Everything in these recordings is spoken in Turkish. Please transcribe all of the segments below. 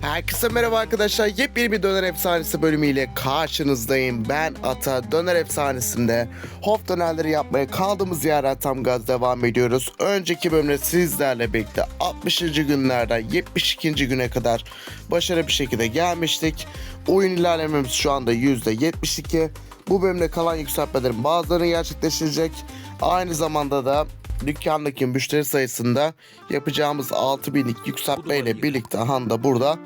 Herkese merhaba arkadaşlar. Yepyeni bir Döner Efsanesi bölümüyle karşınızdayım. Ben Ata. Döner Efsanesi'nde Hof dönerleri yapmaya kaldığımız yerden tam gaz devam ediyoruz. Önceki bölümde sizlerle birlikte 60. günlerden 72. güne kadar başarılı bir şekilde gelmiştik. Oyun ilerlememiz şu anda %72. Bu bölümde kalan yükseltmelerin bazıları gerçekleşecek. Aynı zamanda da dükkandaki müşteri sayısında yapacağımız 6000'lik yükseltme ile birlikte Handa burada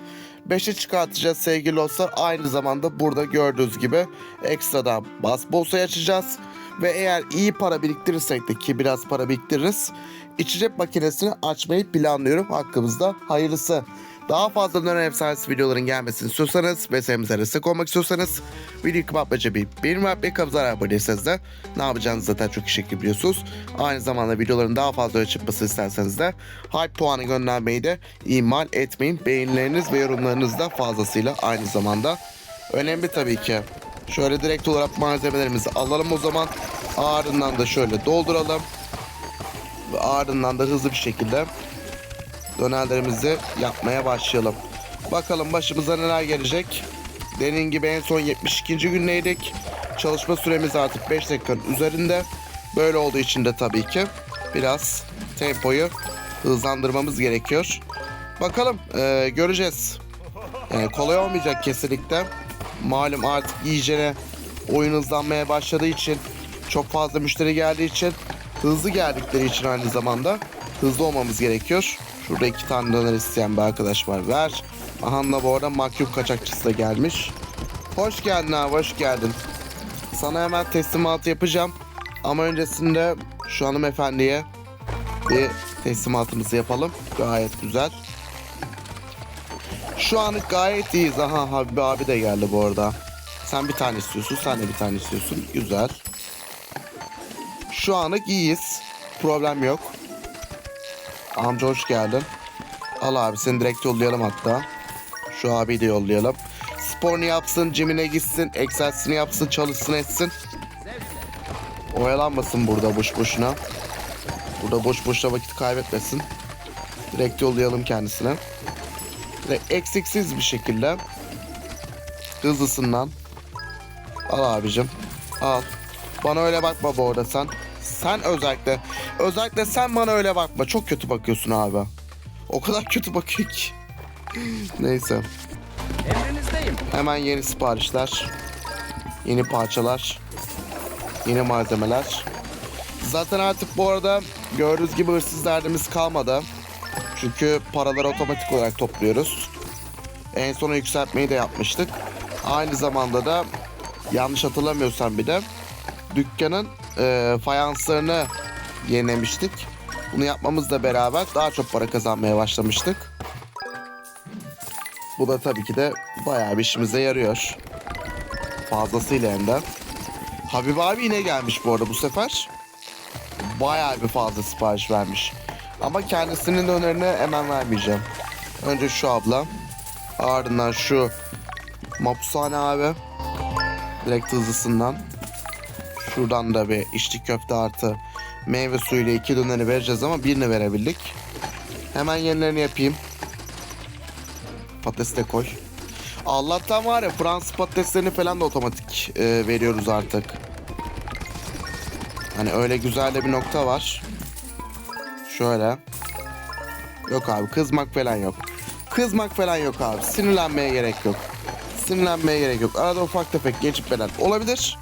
5'e çıkartacağız sevgili dostlar. Aynı zamanda burada gördüğünüz gibi ekstradan bas borsayı açacağız. Ve eğer iyi para biriktirirsek de ki biraz para biriktiririz. içecek makinesini açmayı planlıyorum. Hakkımızda hayırlısı. Daha fazla dönem efsanesi videoların gelmesini istiyorsanız ve serimize destek olmak istiyorsanız videoyu kapatmaca bir benim ve kabzara abone değilseniz de ne yapacağınızı zaten çok iyi şekilde biliyorsunuz. Aynı zamanda videoların daha fazla öne çıkması isterseniz de hype puanı göndermeyi de ihmal etmeyin. Beğenileriniz ve yorumlarınız da fazlasıyla aynı zamanda önemli tabii ki. Şöyle direkt olarak malzemelerimizi alalım o zaman. Ardından da şöyle dolduralım. Ardından da hızlı bir şekilde dönerlerimizi yapmaya başlayalım. Bakalım başımıza neler gelecek. Dediğim gibi en son 72. gündeydik. Çalışma süremiz artık 5 dakikanın üzerinde. Böyle olduğu için de tabii ki biraz tempoyu hızlandırmamız gerekiyor. Bakalım eee, göreceğiz. Yani kolay olmayacak kesinlikle. Malum artık iyicene oyun hızlanmaya başladığı için çok fazla müşteri geldiği için hızlı geldikleri için aynı zamanda hızlı olmamız gerekiyor. Şurada iki tane döner isteyen bir arkadaş var. Ver. Ahan'la bu arada mahkum kaçakçısı da gelmiş. Hoş geldin abi hoş geldin. Sana hemen teslimat yapacağım. Ama öncesinde şu hanımefendiye bir teslimatımızı yapalım. Gayet güzel. Şu anlık gayet iyiyiz. Aha Habib abi de geldi bu arada. Sen bir tane istiyorsun, sen de bir tane istiyorsun. Güzel. Şu anlık iyiyiz. Problem yok. Amca hoş geldin. Al abi seni direkt yollayalım hatta. Şu abiyi de yollayalım. Sporunu yapsın, cimine gitsin, egzersizini yapsın, çalışsın etsin. Oyalanmasın burada boş boşuna. Burada boş boşuna vakit kaybetmesin. Direkt yollayalım kendisine. Ve eksiksiz bir şekilde hızlısından al abicim al bana öyle bakma bu arada sen sen özellikle özellikle sen bana öyle bakma çok kötü bakıyorsun abi o kadar kötü bakıyor ki neyse Emrinizdeyim. hemen yeni siparişler yeni parçalar yeni malzemeler zaten artık bu arada gördüğünüz gibi hırsız derdimiz kalmadı çünkü paraları otomatik olarak topluyoruz. En sona yükseltmeyi de yapmıştık. Aynı zamanda da yanlış hatırlamıyorsam bir de dükkanın e, fayanslarını yenilemiştik. Bunu yapmamızla beraber daha çok para kazanmaya başlamıştık. Bu da tabii ki de bayağı bir işimize yarıyor. Fazlasıyla hem de. Habib abi yine gelmiş bu arada bu sefer. Bayağı bir fazla sipariş vermiş. Ama kendisinin önerini hemen vermeyeceğim. Önce şu abla. Ardından şu Mapushane abi. Direkt hızlısından. Şuradan da bir içli köfte artı meyve suyuyla iki döneri vereceğiz ama birini verebildik. Hemen yenilerini yapayım. Patates de koy. Allah'tan var ya Fransız patateslerini falan da otomatik e, veriyoruz artık. Hani öyle güzel de bir nokta var. Şöyle. Yok abi kızmak falan yok. Kızmak falan yok abi. Sinirlenmeye gerek yok. Sinirlenmeye gerek yok. Arada ufak tefek geçip falan olabilir.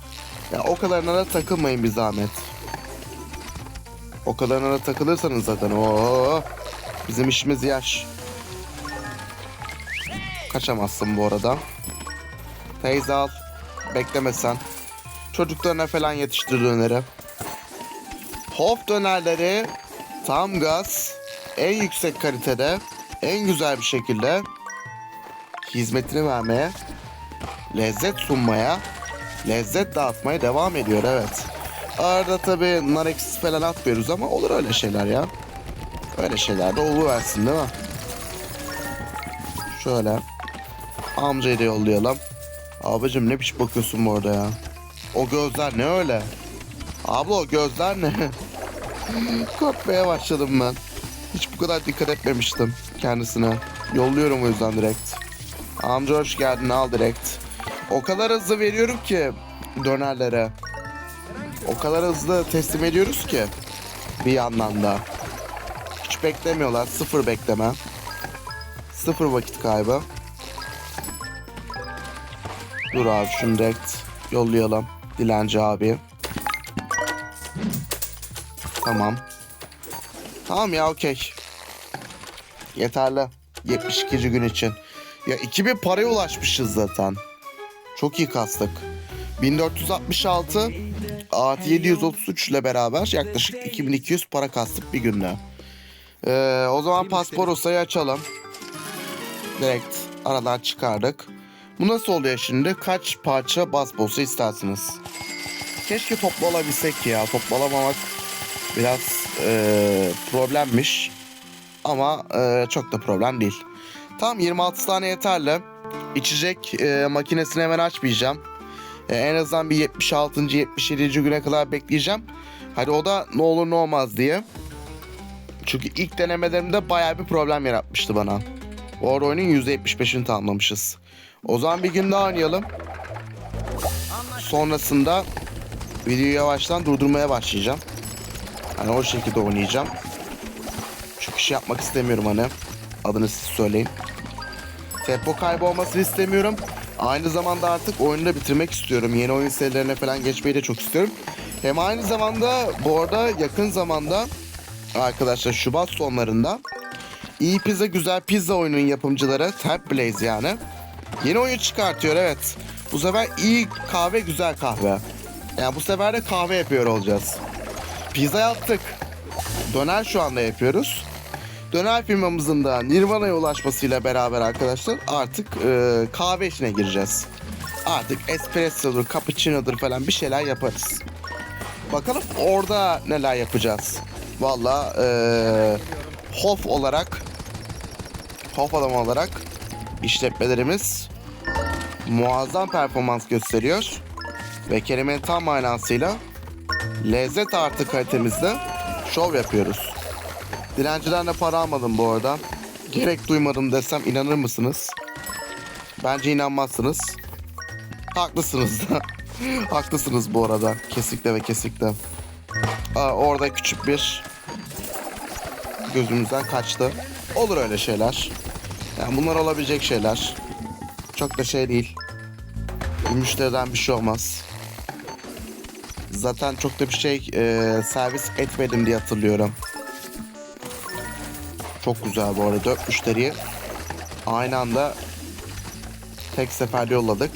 Ya o kadarına da takılmayın bir zahmet. O kadarına da takılırsanız zaten o bizim işimiz yaş. Kaçamazsın bu arada. Teyze al. Bekleme sen. Çocuklarına falan yetiştir döneri. Hof dönerleri tam gaz, en yüksek kalitede, en güzel bir şekilde hizmetini vermeye, lezzet sunmaya, lezzet dağıtmaya devam ediyor evet. Arada tabii nar ekşisi falan atmıyoruz ama olur öyle şeyler ya. Öyle şeyler de oluversin değil mi? Şöyle. Amcayı da yollayalım. Abicim ne biçim bakıyorsun bu arada ya? O gözler ne öyle? Abla o gözler ne? Korkmaya başladım ben. Hiç bu kadar dikkat etmemiştim kendisine. Yolluyorum o yüzden direkt. Amca hoş geldin al direkt. O kadar hızlı veriyorum ki dönerlere. O kadar hızlı teslim ediyoruz ki bir yandan da. Hiç beklemiyorlar. Sıfır bekleme. Sıfır vakit kaybı. Dur abi şunu direkt yollayalım. Dilenci abi. Tamam. Tamam ya okey. Yeterli. 72. gün için. Ya 2000 paraya ulaşmışız zaten. Çok iyi kastık. 1466 artı 733 ile beraber yaklaşık 2200 para kastık bir günde. Ee, o zaman Pasporosa'yı açalım. Direkt aradan çıkardık. Bu nasıl oluyor şimdi? Kaç parça bas boss'u istersiniz? Keşke toplu olabilsek ya. Toplu olamamak biraz ee, problemmiş. Ama ee, çok da problem değil. Tam 26 tane yeterli. İçecek ee, makinesini hemen açmayacağım. Ee, en azından bir 76. 77. güne kadar bekleyeceğim. Hadi o da ne olur ne olmaz diye. Çünkü ilk denemelerimde bayağı bir problem yaratmıştı bana. Arada oyunun %75'ini tamamlamışız. O zaman bir gün daha oynayalım. Sonrasında videoyu yavaştan durdurmaya başlayacağım. Hani o şekilde oynayacağım. Çünkü şey yapmak istemiyorum hani. Adını siz söyleyin. Tempo kaybı olmasını istemiyorum. Aynı zamanda artık oyunu da bitirmek istiyorum. Yeni oyun serilerine falan geçmeyi de çok istiyorum. Hem aynı zamanda bu arada yakın zamanda arkadaşlar Şubat sonlarında iyi pizza güzel pizza oyunun yapımcıları Tab Blaze yani. Yeni oyun çıkartıyor evet. Bu sefer iyi kahve güzel kahve. Yani bu sefer de kahve yapıyor olacağız. Pizza yaptık. Döner şu anda yapıyoruz. Döner firmamızın da Nirvana'ya ulaşmasıyla beraber arkadaşlar artık e, kahve işine gireceğiz. Artık espressodur, cappuccino'dur falan bir şeyler yaparız. Bakalım orada neler yapacağız. Valla e, Hof olarak Hof adam olarak işletmelerimiz muazzam performans gösteriyor. Ve kelimenin tam manasıyla lezzet artı kalitemizde şov yapıyoruz. Dilenciden de para almadım bu arada. Gerek duymadım desem inanır mısınız? Bence inanmazsınız. Haklısınız da. Haklısınız bu arada. Kesinlikle ve kesinlikle. Aa, orada küçük bir gözümüzden kaçtı. Olur öyle şeyler. Yani bunlar olabilecek şeyler. Çok da şey değil. Bir müşteriden bir şey olmaz. Zaten çok da bir şey e, servis etmedim diye hatırlıyorum. Çok güzel bu arada. Dört müşteriyi aynı anda tek seferde yolladık.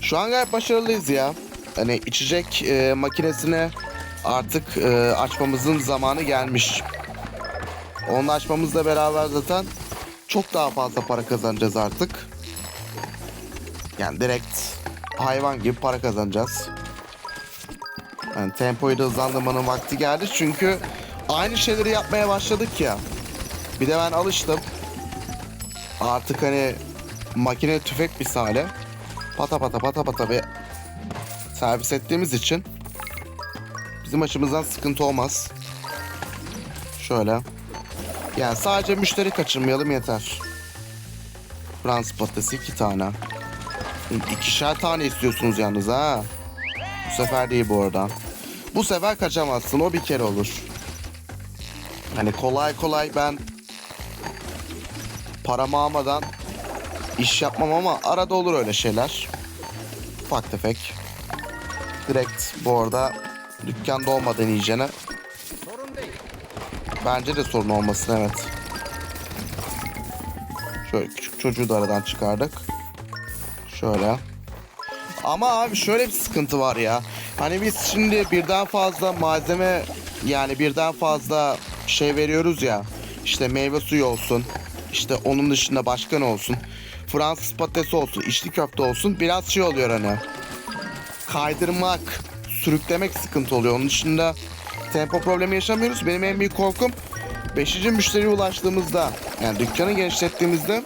Şu an gayet başarılıyız ya. Hani içecek e, makinesini artık e, açmamızın zamanı gelmiş. Onu açmamızla beraber zaten çok daha fazla para kazanacağız artık. Yani direkt hayvan gibi para kazanacağız. Yani tempoyu da hızlandırmanın vakti geldi çünkü aynı şeyleri yapmaya başladık ya. Bir de ben alıştım. Artık hani makine tüfek misali pata pata pata pata ve servis ettiğimiz için bizim açımızdan sıkıntı olmaz. Şöyle. Yani sadece müşteri kaçırmayalım yeter. Fransız patatesi iki tane. İkişer tane istiyorsunuz yalnız ha. Bu sefer değil bu arada. Bu sefer kaçamazsın o bir kere olur. Hani kolay kolay ben paramı almadan iş yapmam ama arada olur öyle şeyler. Ufak tefek. Direkt bu arada dükkanda olmadan değil. bence de sorun olmasın evet. Şöyle küçük çocuğu da aradan çıkardık. Şöyle. Ama abi şöyle bir sıkıntı var ya. Hani biz şimdi birden fazla malzeme yani birden fazla şey veriyoruz ya. İşte meyve suyu olsun. İşte onun dışında başka ne olsun. Fransız patatesi olsun, içli köfte olsun. Biraz şey oluyor hani. Kaydırmak, sürüklemek sıkıntı oluyor. Onun dışında tempo problemi yaşamıyoruz. Benim en büyük korkum 5. müşteriye ulaştığımızda yani dükkanı genişlettiğimizde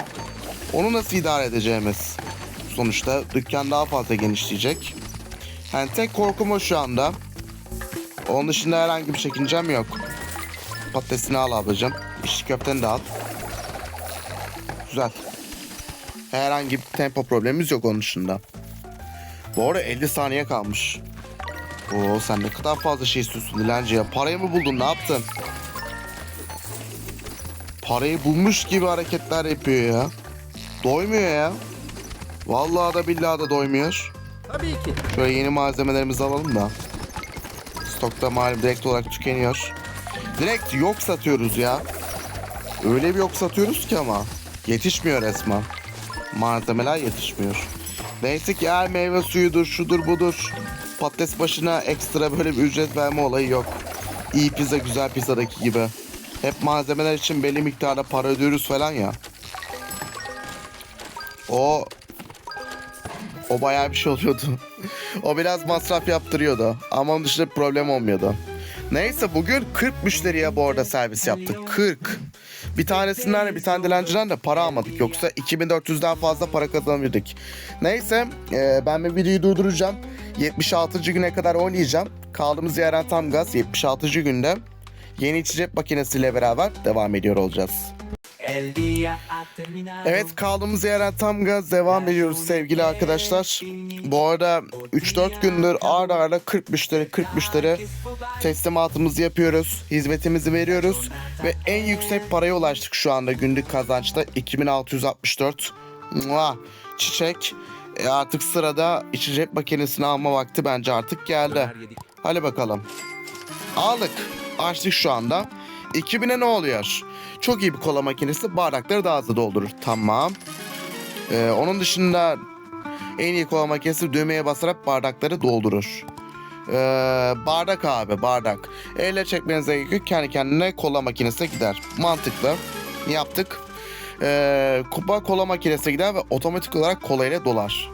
onu nasıl idare edeceğimiz. Sonuçta dükkan daha fazla genişleyecek. Yani tek korkum o şu anda. Onun dışında herhangi bir çekincem yok. Patatesini al ablacığım. İçli köfteni de al. Güzel. Herhangi bir tempo problemimiz yok onun dışında. Bu arada 50 saniye kalmış. Oo sen ne kadar fazla şey istiyorsun dilenci ya. Parayı mı buldun ne yaptın? Parayı bulmuş gibi hareketler yapıyor ya. Doymuyor ya. Vallahi da billahi da doymuyor. Tabii ki. Şöyle yeni malzemelerimizi alalım da. Stokta malum direkt olarak tükeniyor. Direkt yok satıyoruz ya. Öyle bir yok satıyoruz ki ama. Yetişmiyor resmen. Malzemeler yetişmiyor. Neyse ki eğer meyve suyudur, şudur budur. Patates başına ekstra böyle bir ücret verme olayı yok. İyi pizza, güzel pizzadaki gibi. Hep malzemeler için belli miktarda para ödüyoruz falan ya. O o bayağı bir şey oluyordu. o biraz masraf yaptırıyordu. Ama onun dışında problem olmuyordu. Neyse bugün 40 müşteriye bu arada servis yaptık. 40. Bir tanesinden de bir tane dilenciden de para almadık. Yoksa 2400'den fazla para kazanırdık. Neyse e, ben bir videoyu durduracağım. 76. güne kadar oynayacağım. Kaldığımız yerden tam gaz 76. günde yeni içecek makinesiyle beraber devam ediyor olacağız. Evet kaldığımız yerden tam gaz devam ediyoruz sevgili arkadaşlar. Bu arada 3-4 gündür arda arda 40 müşteri 40 müşteri teslimatımızı yapıyoruz. Hizmetimizi veriyoruz. Ve en yüksek paraya ulaştık şu anda günlük kazançta 2664. Mua, çiçek. E artık sırada içecek makinesini alma vakti bence artık geldi. Hadi bakalım. Aldık. Açtık şu anda. 2000'e ne oluyor? Çok iyi bir kola makinesi bardakları daha hızlı doldurur. Tamam. Ee, onun dışında en iyi kola makinesi düğmeye basarak bardakları doldurur. Ee, bardak abi bardak. Elle çekmenize gerek yok. Kendi kendine kola makinesine gider. Mantıklı. Yaptık. Ee, kupa kola makinesine gider ve otomatik olarak kola ile dolar.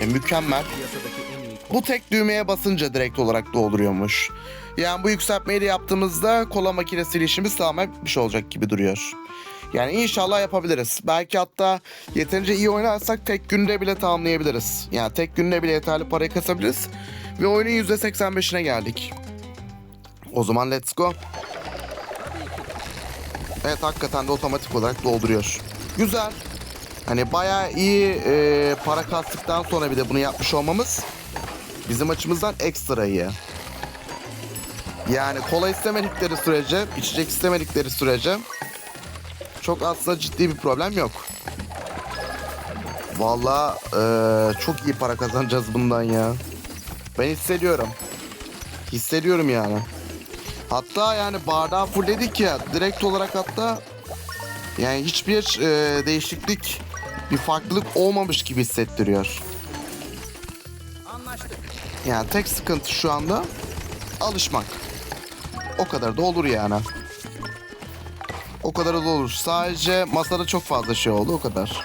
E, mükemmel. Bu tek düğmeye basınca direkt olarak dolduruyormuş. Yani bu yükseltmeyi de yaptığımızda kola makinesiyle işimiz tamamen bitmiş olacak gibi duruyor. Yani inşallah yapabiliriz. Belki hatta yeterince iyi oynarsak tek günde bile tamamlayabiliriz. Yani tek günde bile yeterli parayı kasabiliriz. Ve oyunun %85'ine geldik. O zaman let's go. Evet hakikaten de otomatik olarak dolduruyor. Güzel. Hani bayağı iyi e, para kastıktan sonra bir de bunu yapmış olmamız bizim açımızdan ekstra iyi. Yani kola istemedikleri sürece, içecek istemedikleri sürece çok aslında ciddi bir problem yok. Vallahi eee, çok iyi para kazanacağız bundan ya. Ben hissediyorum. Hissediyorum yani. Hatta yani bardağı fullledik ya direkt olarak hatta yani hiçbir eee, değişiklik bir farklılık olmamış gibi hissettiriyor. Anlaştık. Yani tek sıkıntı şu anda alışmak. O kadar da olur yani. O kadar da olur. Sadece masada çok fazla şey oldu o kadar.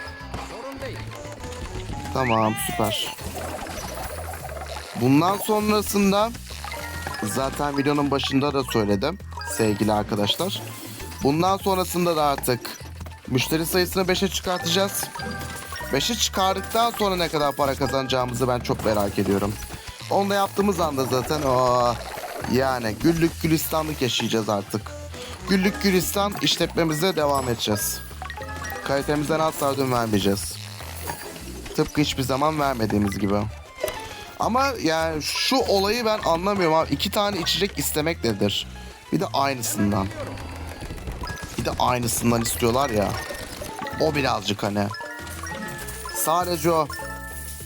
Tamam süper. Bundan sonrasında zaten videonun başında da söyledim sevgili arkadaşlar. Bundan sonrasında da artık müşteri sayısını 5'e çıkartacağız. 5'e çıkardıktan sonra ne kadar para kazanacağımızı ben çok merak ediyorum. Onu da yaptığımız anda zaten o yani güllük gülistanlık yaşayacağız artık. Güllük gülistan işletmemize devam edeceğiz. Kalitemizden asla ödün vermeyeceğiz. Tıpkı hiçbir zaman vermediğimiz gibi. Ama yani şu olayı ben anlamıyorum abi. İki tane içecek istemek nedir? Bir de aynısından. Bir de aynısından istiyorlar ya. O birazcık hani. Sadece o.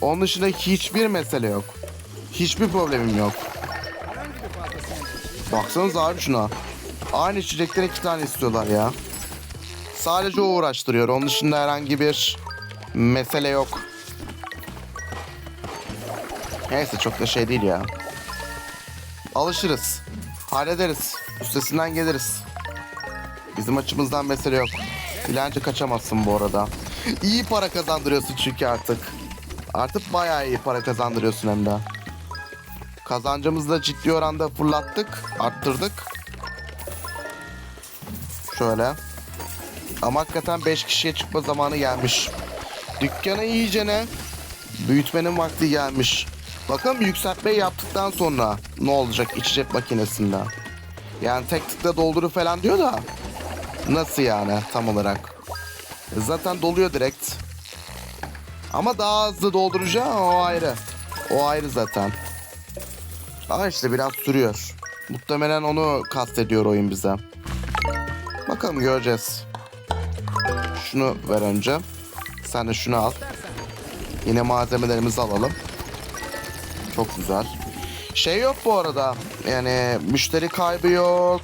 Onun dışında hiçbir mesele yok. Hiçbir problemim yok. Baksanıza abi şuna. Aynı içecekten iki tane istiyorlar ya. Sadece o uğraştırıyor. Onun dışında herhangi bir mesele yok. Neyse çok da şey değil ya. Alışırız. Hallederiz. Üstesinden geliriz. Bizim açımızdan mesele yok. Dilenci kaçamazsın bu arada. İyi para kazandırıyorsun çünkü artık. Artık bayağı iyi para kazandırıyorsun hem de. Kazancımızı da ciddi oranda fırlattık, arttırdık. Şöyle. Ama hakikaten 5 kişiye çıkma zamanı gelmiş. Dükkanı iyicene büyütmenin vakti gelmiş. Bakalım yükseltmeyi yaptıktan sonra ne olacak içecek makinesinde. Yani tek tıkla dolduru falan diyor da nasıl yani tam olarak? Zaten doluyor direkt. Ama daha hızlı dolduracağım o ayrı. O ayrı zaten. Ama işte biraz sürüyor. Muhtemelen onu kastediyor oyun bize. Bakalım göreceğiz. Şunu ver önce. Sen de şunu al. Yine malzemelerimizi alalım. Çok güzel. Şey yok bu arada. Yani müşteri kaybı yok.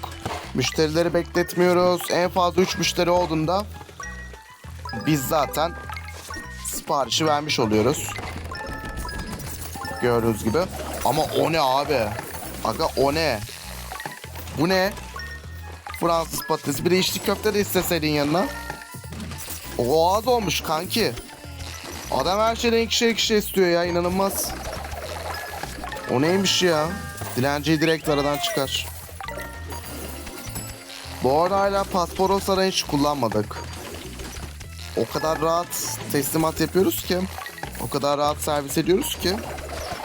Müşterileri bekletmiyoruz. En fazla 3 müşteri olduğunda biz zaten siparişi vermiş oluyoruz. Gördüğünüz gibi. Ama o ne abi? Aga o ne? Bu ne? Fransız patatesi. Bir de içli köfte de isteseydin yanına. O az olmuş kanki. Adam her şeyden ikişer ikişer istiyor ya inanılmaz. O neymiş ya? Dilenciyi direkt aradan çıkar. Bu arada hala Pasporos arayı hiç kullanmadık. O kadar rahat teslimat yapıyoruz ki. O kadar rahat servis ediyoruz ki.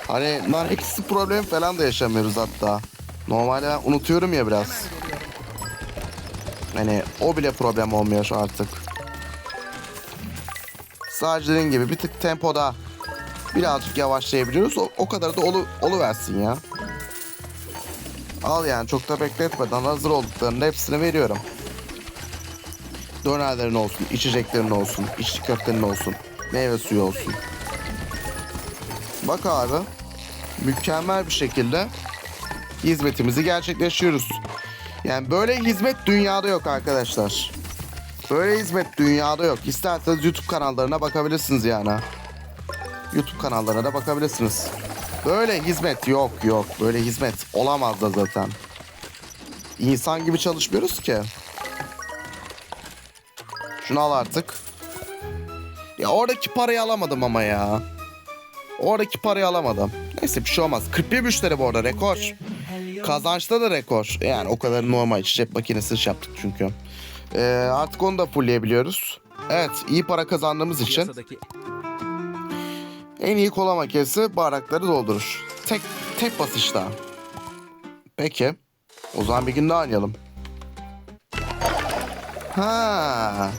Hani nar eksi problem falan da yaşamıyoruz hatta. Normalde ben unutuyorum ya biraz. Hani o bile problem olmuyor artık. Sadece dediğim gibi bir tık tempoda birazcık yavaşlayabiliyoruz. O, o kadar da olu, oluversin ya. Al yani çok da bekletmeden hazır olduklarında hepsini veriyorum. Dönerlerin olsun, içeceklerin olsun, içli köftenin olsun, meyve suyu olsun. Bak abi, mükemmel bir şekilde hizmetimizi gerçekleştiriyoruz. Yani böyle hizmet dünyada yok arkadaşlar. Böyle hizmet dünyada yok. İsterseniz YouTube kanallarına bakabilirsiniz yani. YouTube kanallarına da bakabilirsiniz. Böyle hizmet yok yok. Böyle hizmet olamaz da zaten. İnsan gibi çalışmıyoruz ki. Şunu al artık. Ya oradaki parayı alamadım ama ya. Oradaki parayı alamadım. Neyse bir şey olmaz. 41 müşteri bu arada rekor. Kazançta da rekor. Yani o kadar normal içecek makinesi iş yaptık çünkü. Ee, artık onu da fullleyebiliyoruz. Evet iyi para kazandığımız için en iyi kola makinesi bardakları doldurur. Tek tek basışta. Peki. O zaman bir gün daha oynayalım. Ha.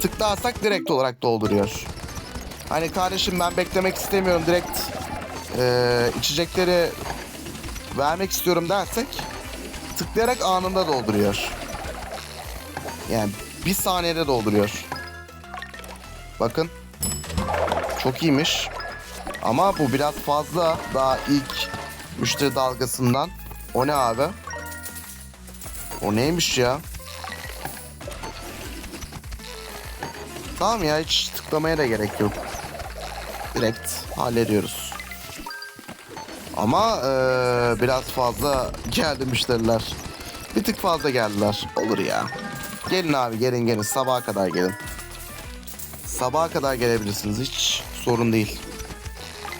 Tıklarsak direkt olarak dolduruyor. Hani kardeşim ben beklemek istemiyorum direkt eee, içecekleri vermek istiyorum dersek tıklayarak anında dolduruyor. Yani bir saniyede dolduruyor. Bakın. Çok iyiymiş. Ama bu biraz fazla. Daha ilk müşteri dalgasından. O ne abi? O neymiş ya? Tamam ya hiç tıklamaya da gerek yok. Direkt hallediyoruz. Ama eee, biraz fazla geldi müşteriler. Bir tık fazla geldiler. Olur ya. Gelin abi gelin gelin sabaha kadar gelin. Sabaha kadar gelebilirsiniz hiç sorun değil.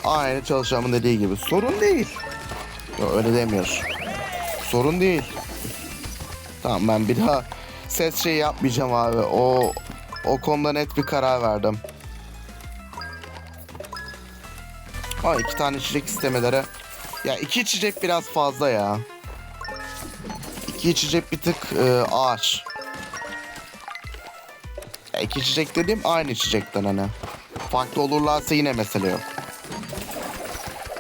Aynı çalışanımın dediği gibi sorun değil. Yo, öyle demiyor. Sorun değil. Tamam ben bir daha ses şey yapmayacağım abi. O o konuda net bir karar verdim. Aa iki tane içecek istemelere. Ya iki içecek biraz fazla ya. İki içecek bir tık e, ağır. Ya iki içecek dediğim aynı içecekten hani. Farklı olurlarsa yine mesele yok.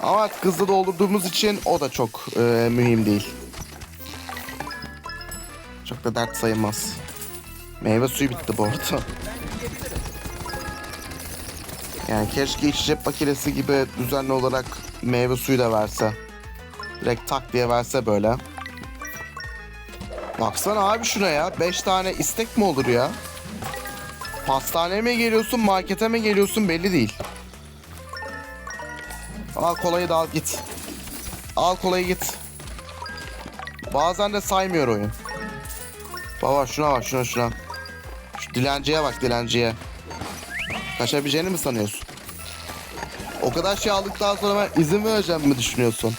Ama hızlı doldurduğumuz için o da çok e, mühim değil. Çok da dert sayılmaz. Meyve suyu bitti bu arada. Yani keşke içecek makinesi gibi düzenli olarak meyve suyu da verse. Direkt tak diye verse böyle. Baksana abi şuna ya. 5 tane istek mi olur ya? Pastaneye mi geliyorsun, markete mi geliyorsun belli değil. Al kolayı da al git. Al kolayı git. Bazen de saymıyor oyun. Baba şuna bak şuna şuna. Şu dilenciye bak dilenciye. Kaçabileceğini mi sanıyorsun? O kadar şey aldıktan sonra ben izin vereceğim mi düşünüyorsun?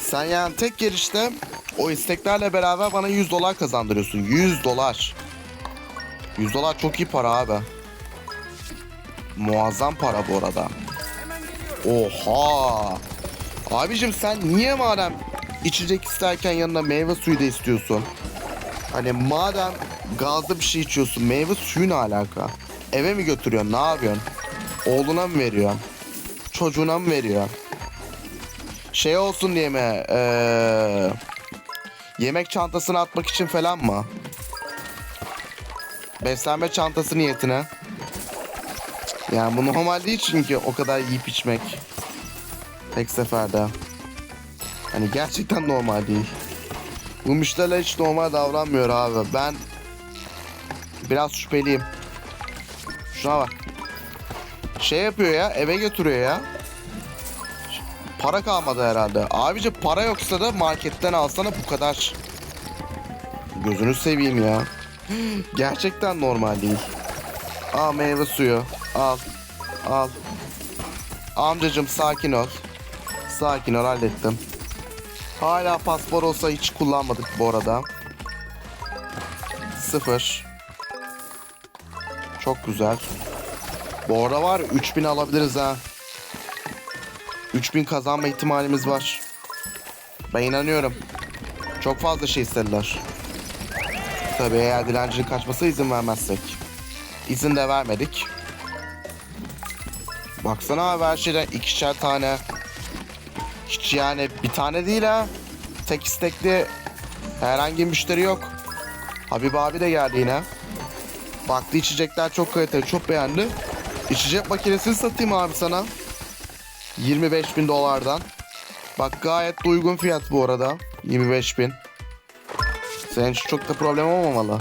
Sen yani tek gelişte o isteklerle beraber bana 100 dolar kazandırıyorsun. 100 dolar. 100 dolar çok iyi para abi. Muazzam para bu arada. Oha. Abicim sen niye madem içecek isterken yanına meyve suyu da istiyorsun? Hani madem Gazlı bir şey içiyorsun. Meyve suyu ne alaka? Eve mi götürüyorsun? Ne yapıyorsun? Oğluna mı veriyorsun? Çocuğuna mı veriyorsun? Şey olsun diye mi? Ee, yemek çantasına atmak için falan mı? Beslenme çantası niyetine. Yani bu normal değil çünkü o kadar yiyip içmek. Tek seferde. Hani gerçekten normal değil. Bu müşteriler hiç normal davranmıyor abi. Ben biraz şüpheliyim. Şuna bak. Şey yapıyor ya eve götürüyor ya. Para kalmadı herhalde. Abici para yoksa da marketten alsana bu kadar. Gözünü seveyim ya. Gerçekten normal değil. Al meyve suyu. Al. Al. Amcacım sakin ol. Sakin ol hallettim. Hala paspor olsa hiç kullanmadık bu arada. Sıfır. Çok güzel. Bu arada var ya, 3000 alabiliriz ha. 3000 kazanma ihtimalimiz var. Ben inanıyorum. Çok fazla şey istediler. Tabii eğer dilencinin kaçmasına izin vermezsek. İzin de vermedik. Baksana abi her şeyden ikişer tane. Hiç yani bir tane değil ha. Tek istekli herhangi müşteri yok. Habib abi de geldi yine. Baktı içecekler çok kaliteli, çok beğendi. İçecek makinesini satayım abi sana. 25 bin dolardan. Bak gayet uygun fiyat bu arada. 25 bin. Senin için çok da problem olmamalı.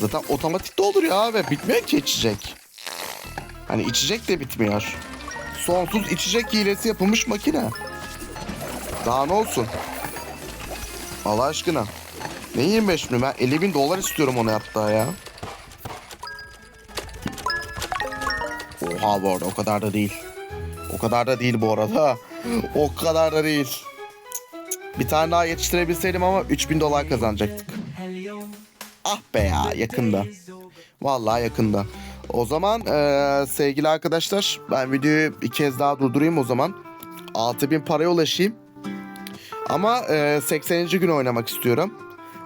Zaten otomatik dolduruyor abi. Bitmiyor ki içecek. Hani içecek de bitmiyor. Sonsuz içecek hilesi yapılmış makine. Daha ne olsun? Allah aşkına. Ne 25 bin? Ben 50 bin dolar istiyorum ona hatta ya. Oha bu arada o kadar da değil. O kadar da değil bu arada. O kadar da değil. Bir tane daha yetiştirebilseydim ama 3000 dolar kazanacaktık. Ah be ya yakında. Vallahi yakında. O zaman eee, sevgili arkadaşlar ben videoyu bir kez daha durdurayım o zaman. 6000 paraya ulaşayım. Ama eee 80. gün oynamak istiyorum.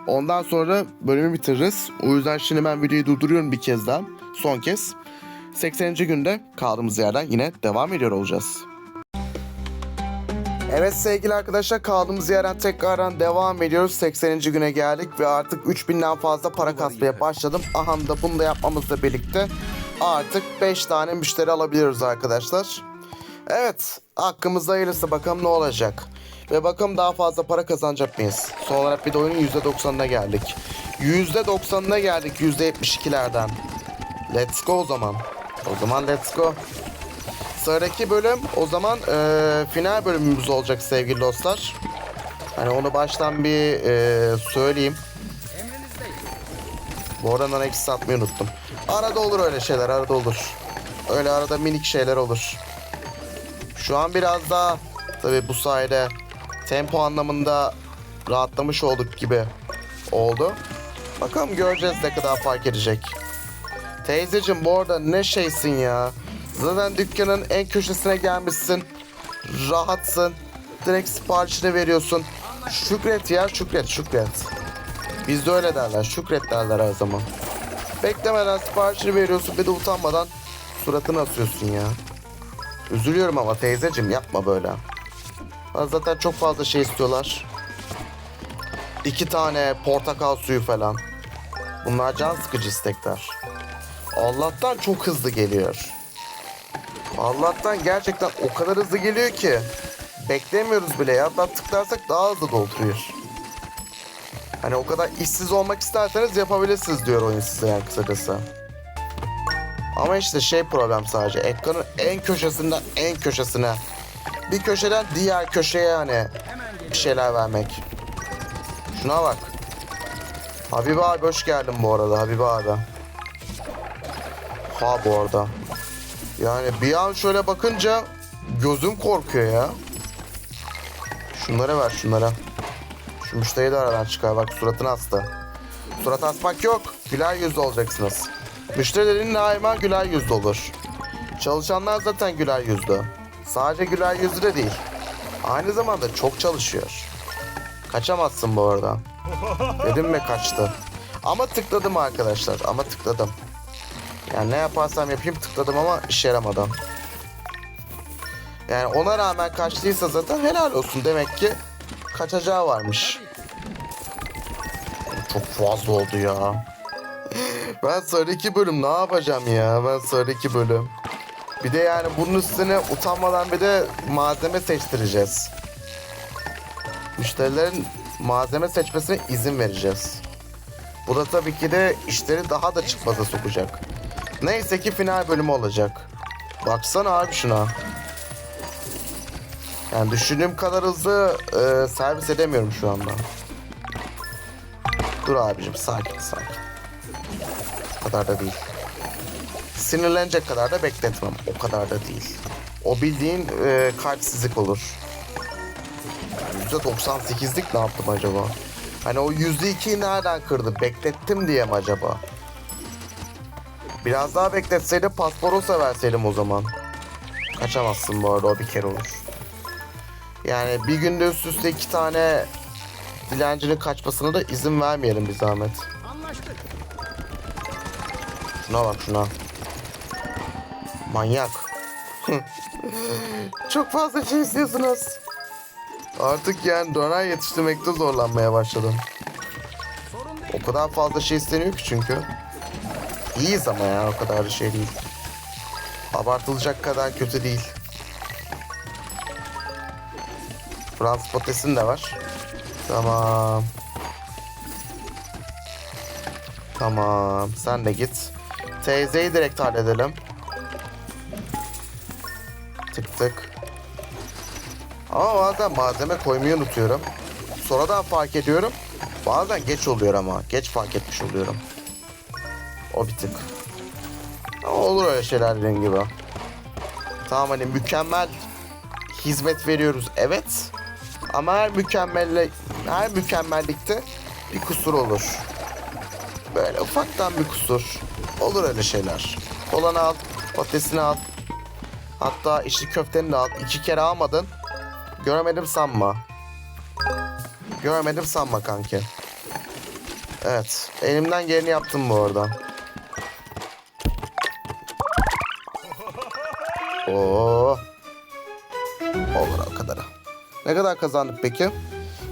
Ondan sonra bölümü bitiririz. O yüzden şimdi ben videoyu durduruyorum bir kez daha. Son kez. 80. günde kaldığımız yerden yine devam ediyor olacağız. Evet sevgili arkadaşlar kaldığımız yerden tekrardan devam ediyoruz. 80. güne geldik ve artık 3000'den fazla para kasmaya başladım. Aha da bunu da yapmamızla birlikte artık 5 tane müşteri alabiliyoruz arkadaşlar. Evet hakkımızda hayırlısı bakalım ne olacak. Ve bakalım daha fazla para kazanacak mıyız? Son olarak bir de oyunun %90'ına geldik. %90'ına geldik %72'lerden. Let's go o zaman. O zaman let's go. Sıradaki bölüm o zaman eee, final bölümümüz olacak sevgili dostlar. Hani onu baştan bir eee, söyleyeyim. Bu aradan eksi satmayı unuttum. Arada olur öyle şeyler arada olur. Öyle arada minik şeyler olur. Şu an biraz daha tabi bu sayede tempo anlamında rahatlamış olduk gibi oldu. Bakalım göreceğiz ne kadar fark edecek. Teyzeciğim bu arada ne şeysin ya. Zaten dükkanın en köşesine gelmişsin. Rahatsın. Direkt siparişini veriyorsun. Şükret ya şükret şükret. Bizde öyle derler. Şükret derler her zaman. Beklemeden siparişini veriyorsun bir de utanmadan suratını asıyorsun ya. Üzülüyorum ama teyzeciğim yapma böyle. Zaten çok fazla şey istiyorlar. İki tane portakal suyu falan. Bunlar can sıkıcı istekler. Allah'tan çok hızlı geliyor. Allah'tan gerçekten o kadar hızlı geliyor ki. Beklemiyoruz bile ya. Hatta tıklarsak daha hızlı dolduruyor. Hani o kadar işsiz olmak isterseniz yapabilirsiniz diyor oyun size yani kısacası. Ama işte şey problem sadece ekranın en köşesinden en köşesine bir köşeden diğer köşeye hani bir şeyler vermek. Şuna bak. Habib abi hoş geldin bu arada Habib abi. Ha bu arada. Yani bir an şöyle bakınca gözüm korkuyor ya. Şunlara ver şunlara. Şu müşteriyi de aradan çıkar bak suratını astı. Surat asmak yok. Güler yüzlü olacaksınız. Müşterilerin daima güler yüzlü olur. Çalışanlar zaten güler yüzlü. Sadece güler yüzlü de değil. Aynı zamanda çok çalışıyor. Kaçamazsın bu arada. Dedim mi kaçtı. Ama tıkladım arkadaşlar. Ama tıkladım. Yani ne yaparsam yapayım tıkladım ama işe yaramadı. Yani ona rağmen kaçtıysa zaten helal olsun. Demek ki kaçacağı varmış. Çok fazla oldu ya. Ben sonraki bölüm ne yapacağım ya? Ben sonraki bölüm. Bir de yani bunun üstüne utanmadan bir de malzeme seçtireceğiz. Müşterilerin malzeme seçmesine izin vereceğiz. Bu da tabii ki de işleri daha da çıkmaza sokacak. Neyse ki final bölümü olacak. Baksana abi şuna. Yani düşündüğüm kadar hızlı e, servis edemiyorum şu anda. Dur abicim sakin sakin. O kadar da değil. Sinirlenecek kadar da bekletmem. O kadar da değil. O bildiğin e, kalpsizlik olur. %98'lik ne yaptım acaba? Hani o %2'yi nereden kırdı? Beklettim diye mi acaba? Biraz daha bekletseydi Pasporosa verseydim o zaman. Kaçamazsın bu arada o bir kere olur. Yani bir günde üst üste iki tane dilencinin kaçmasına da izin vermeyelim bir zahmet. Anlaştık. Şuna bak şuna. Manyak. Çok fazla şey istiyorsunuz. Artık yani döner yetiştirmekte zorlanmaya başladım. O kadar fazla şey isteniyor ki çünkü. İyiyiz ama ya o kadar da şey değil. Abartılacak kadar kötü değil. Fransız patatesin de var. Tamam. Tamam. Sen de git. Teyzeyi direkt halledelim. Tık tık. Ama bazen malzeme koymayı unutuyorum. Sonradan fark ediyorum. Bazen geç oluyor ama. Geç fark etmiş oluyorum. O bir tık. Olur öyle şeyler dediğim gibi. Tamam hani mükemmel hizmet veriyoruz evet. Ama her mükemmelle her mükemmellikte bir kusur olur. Böyle ufaktan bir kusur. Olur öyle şeyler. Kolanı al, patatesini al. Hatta içli köfteni de al. İki kere almadın. Göremedim sanma. Görmedim sanma kanki. Evet. Elimden geleni yaptım bu arada. Oo. Olur o kadar. Ne kadar kazandık peki?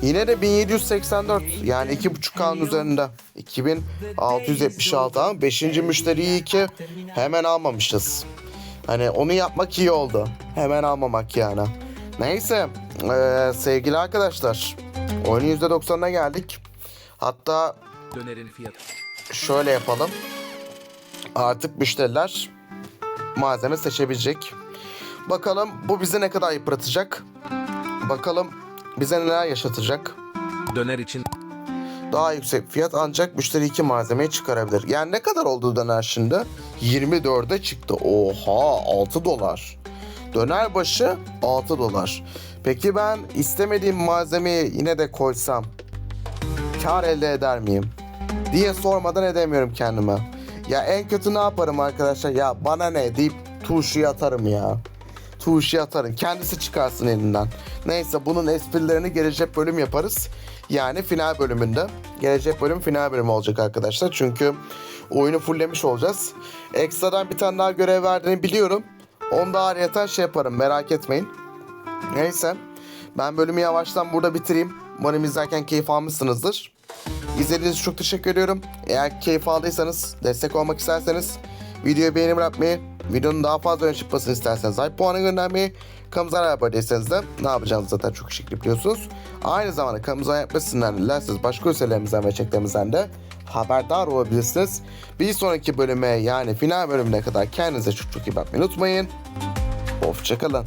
Yine de 1784 yani 2.5 kan üzerinde. 2676 ama 5. müşteriyi iyi ki hemen almamışız. Hani onu yapmak iyi oldu. Hemen almamak yani. Neyse eee, sevgili arkadaşlar oyunun %90'ına geldik. Hatta Dönerin fiyatı. şöyle yapalım. Artık müşteriler malzeme seçebilecek. Bakalım bu bizi ne kadar yıpratacak. Bakalım bize neler yaşatacak. Döner için Daha yüksek fiyat ancak müşteri iki malzemeyi çıkarabilir. Yani ne kadar oldu döner şimdi? 24'e çıktı. Oha 6 dolar. Döner başı 6 dolar. Peki ben istemediğim malzemeyi yine de koysam kar elde eder miyim? Diye sormadan edemiyorum kendime. Ya en kötü ne yaparım arkadaşlar? Ya bana ne deyip turşuya atarım ya. Turşuya atarım. Kendisi çıkarsın elinden. Neyse bunun esprilerini gelecek bölüm yaparız. Yani final bölümünde. Gelecek bölüm final bölümü olacak arkadaşlar. Çünkü oyunu fulllemiş olacağız. Ekstradan bir tane daha görev verdiğini biliyorum. Onu da ayrıyeten şey yaparım merak etmeyin. Neyse. Ben bölümü yavaştan burada bitireyim. Umarım izlerken keyif almışsınızdır. İzlediğiniz için çok teşekkür ediyorum. Eğer keyif aldıysanız, destek olmak isterseniz videoyu beğeni bırakmayı, videonun daha fazla öne çıkmasını isterseniz like puanı göndermeyi, kanalımıza abone değilseniz de ne yapacağınızı zaten çok şekilde biliyorsunuz. Aynı zamanda kanalımıza yaklaşsınlar dilerseniz başka ülkelerimizden ve çeklerimizden de haberdar olabilirsiniz. Bir sonraki bölüme yani final bölümüne kadar kendinize çok çok iyi bakmayı unutmayın. Hoşçakalın.